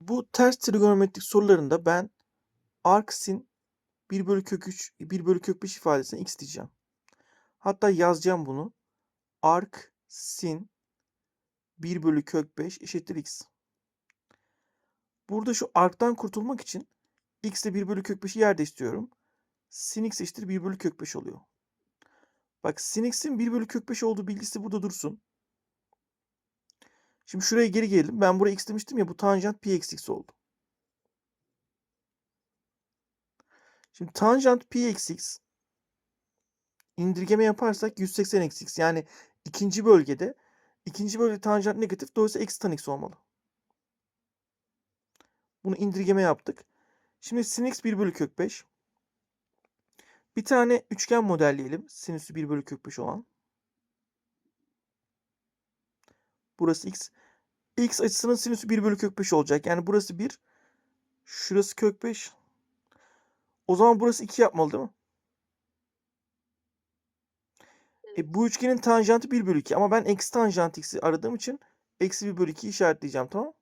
Bu ters trigonometrik sorularında ben arc sin 1 bölü kök 3, 1 bölü kök 5 ifadesine x diyeceğim. Hatta yazacağım bunu. Arc sin 1 bölü kök 5 eşittir x. Burada şu arc'tan kurtulmak için x ile 1 bölü kök 5'i yer değiştiriyorum. Sin x eşittir 1 bölü kök 5 oluyor. Bak sin x'in 1 bölü kök 5 olduğu bilgisi burada dursun. Şimdi şuraya geri gelelim. Ben buraya x demiştim ya bu tanjant pi eksi x oldu. Şimdi tanjant pi eksi x indirgeme yaparsak 180 eksi x. Yani ikinci bölgede ikinci bölgede tanjant negatif dolayısıyla eksi tan x olmalı. Bunu indirgeme yaptık. Şimdi sin x 1 bölü kök 5. Bir tane üçgen modelleyelim. Sinüsü 1 bölü kök 5 olan. Burası x. x açısının sinüsü 1 bölü kök 5 olacak. Yani burası 1. Şurası kök 5. O zaman burası 2 yapmalı değil mi? E, bu üçgenin tanjantı 1 bölü 2. Ama ben eksi tanjant x'i aradığım için eksi 1 bölü 2'yi işaretleyeceğim tamam